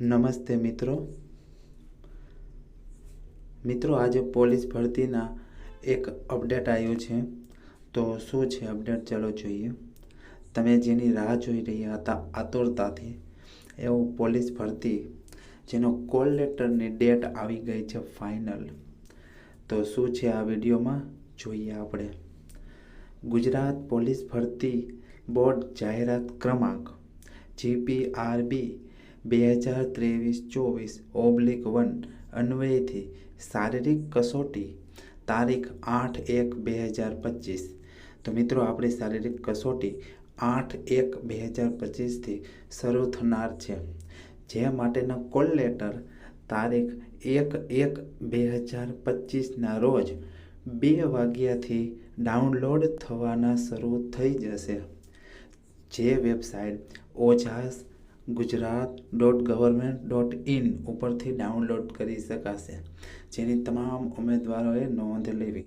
નમસ્તે મિત્રો. મિત્રો, આજે પોલીસ ભરતીના એક અપડેટ આવ્યું છે. તો શું છે અપડેટ? ચાલો જોઈએ. તમે જેની રાહ જોઈ રહ્યા હતા આતુરતાથી, એવું પોલીસ ભરતી, જેનો કોલ લેટરની ડેટ આવી ગઈ છે ફાઇનલ. તો શું છે આ વિડીયોમાં? જોઈએ આપણે. ગુજરાત પોલીસ ભરતી બોર્ડ જાહેરાત ક્રમાંક, જીપીઆરબી બે હજાર ત્રેવીસ ચોવીસ ઓબ્લિક વન અન્વયથી શારીરિક કસોટી, તારીખ આઠ એક બે હજાર પચીસ. તો મિત્રો, આપણી શારીરિક કસોટી આઠ એક બે હજાર પચીસથી શરૂ થનાર છે. જે માટેના કોલ લેટર તારીખ એક એક બે હજાર પચીસના રોજ બે વાગ્યાથી ડાઉનલોડ થવાના શરૂ થઈ જશે. જે website Ojas Gujarat dot government dot in ઉપરથી ડાઉનલોડ કરી શકાશે. જેની તમામ ઉમેદવારોએ નોંધ લેવી.